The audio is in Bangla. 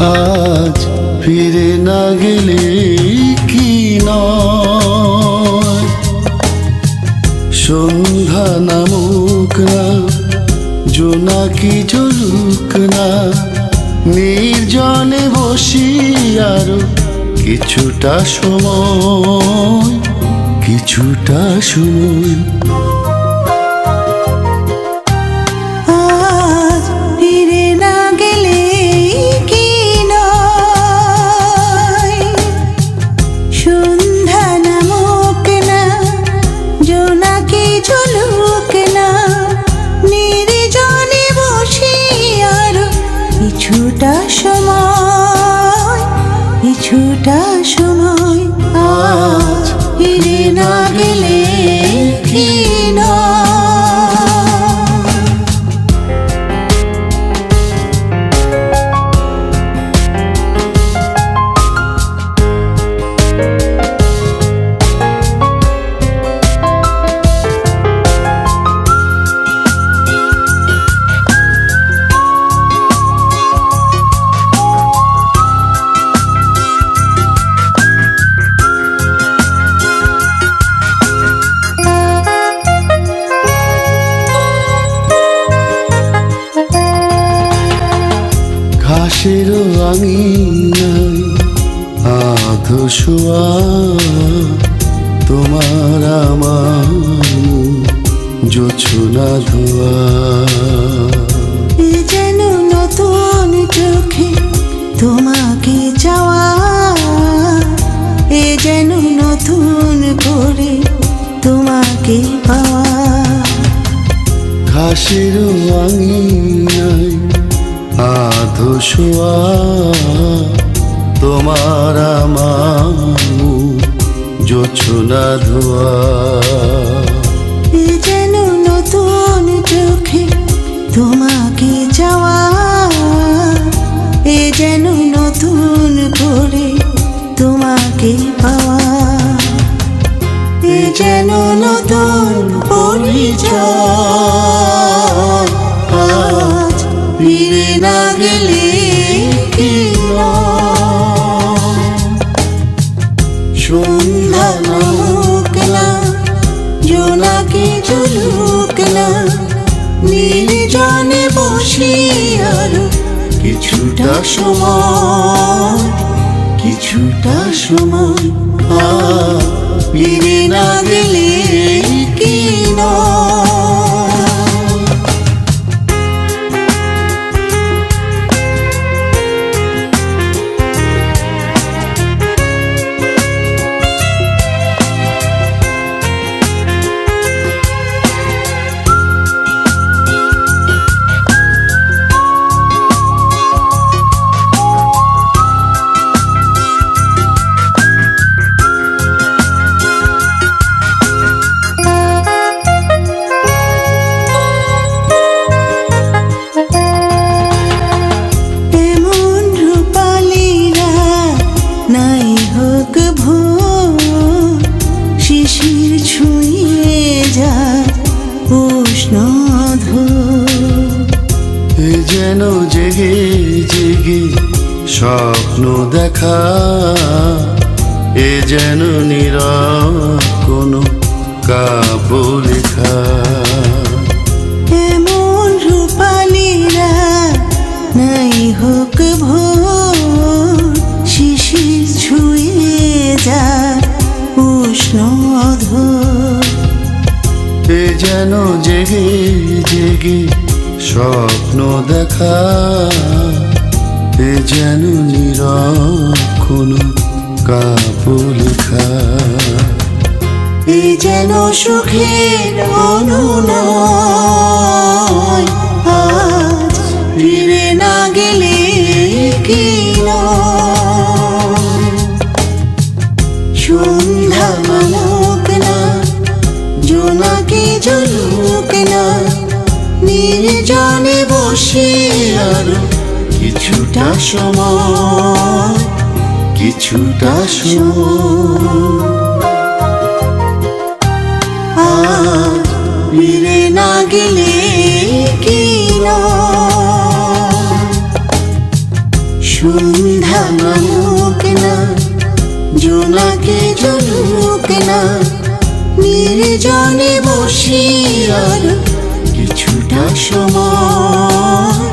আজ ফিরে না গেলে কি সন্ধ্যা নামুক না, জোনাকি ঝলুক না, নির্জনে বসি আরও কিছুটা সময় কিছুটা সময়। কিছুটা আঙিনায় আধো শোয়া তোমার আমার জোছনা ধোয়া। এ যেন নতুন চোখে তোমাকে চাওয়া। এ যেন নতুন করে তোমাকে পাওয়া। ঘাসের আঙিনায় আধো শোয়া তোমার আমার জোছনা ধোয়া। যেন নতুন চোখে তোমাকে চাওয়া। চলুক না নির্জনে বসি কিছুটা সময় কিছুটা সময়। আ না গেলে স্বপ্ন দেখা এ যেন নীরব কোনো কাব্য লেখা এমন রূপালীরা নাই হোক ভোর শিশির ছুঁয়ে যায় উষ্ণ। এ যেন জেগে জেগে স্বপ্ন দেখা এ যেন নীরব কোনো কাব্য লেখা এ যেন সুখের অনুনয় আজ ফিরে না গেলে কি? সন্ধ্যা মানক না, জোনাকি জ্বলুক না, নির্জনে বসে আর কিছুটা সময় কিছুটা ফিরে না গেলে কি সন্ধ্যা নামুক না বসি আর কিছুটা সময়।